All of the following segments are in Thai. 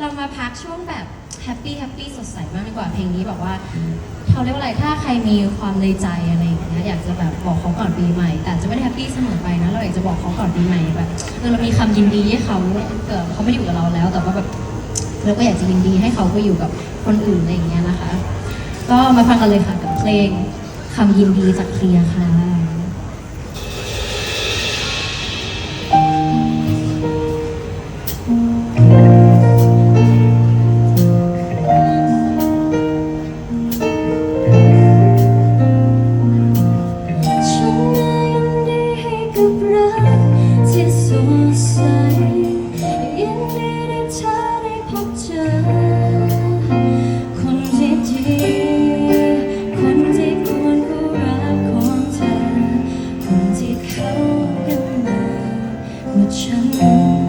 เรามาพักช่วงแบบแฮปปี้แฮปปี้สดใสมากดีกว่าเพลงนี้แบบว่าเขาเรียกว่าอะไรถ้าใครมีความในใจอะไรอย่างเงี้ยอยากจะแบบบอกเขาก่อนปีใหม่ แต่จะไม่ได้แฮปปี้เสมอไปนะเราอยากจะบอกเขาก่อนปีใหม่แบบเรามีคำยินดีให้เขาเกิดเขาไม่อยู่กับเราแล้ว แต่ว่าแบบเราก็อยากจะยินดีให้เขาไปอยู่กับคนอื่นอะไรอย่างเงี้ยนะคะ ก็มาฟังกันเลยค่ะกับเพลงคำยินดีจากเคลียร์ค่ะ เข้ากันมากว่าฉัน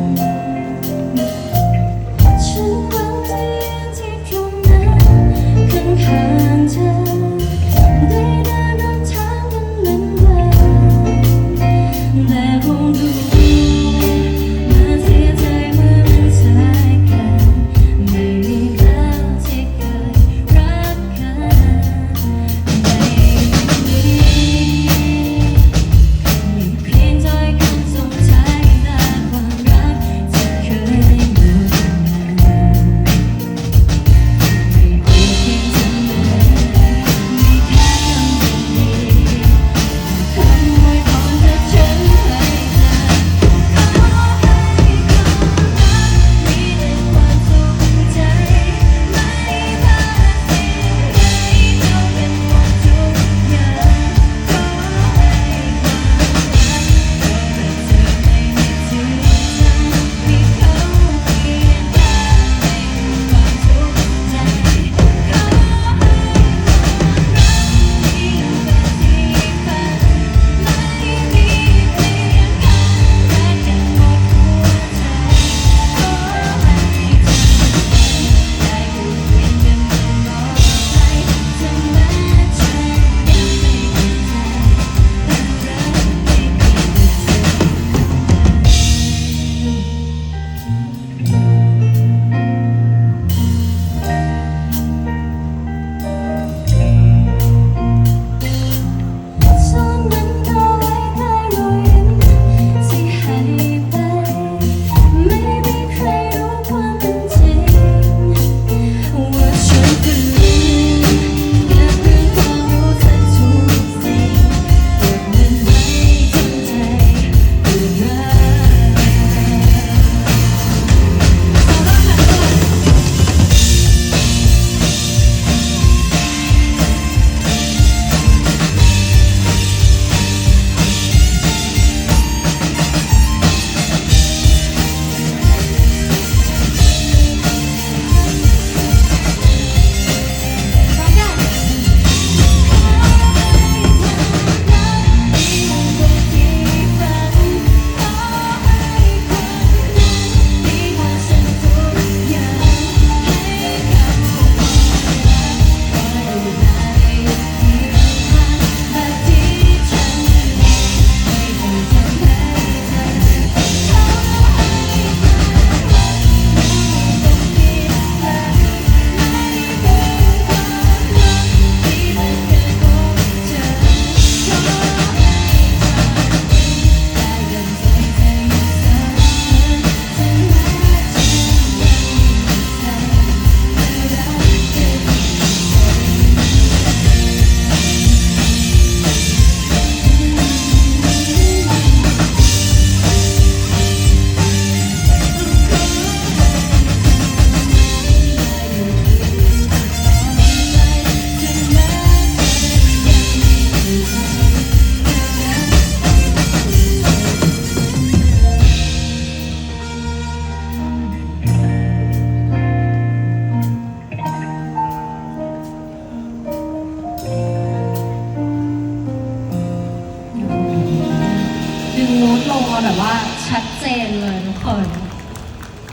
มูดลงมาแบบว่าชัดเจนเลยทุกคน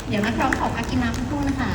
เดี๋ยวนักร้องขอพักกินน้ำสักครู่นะคะ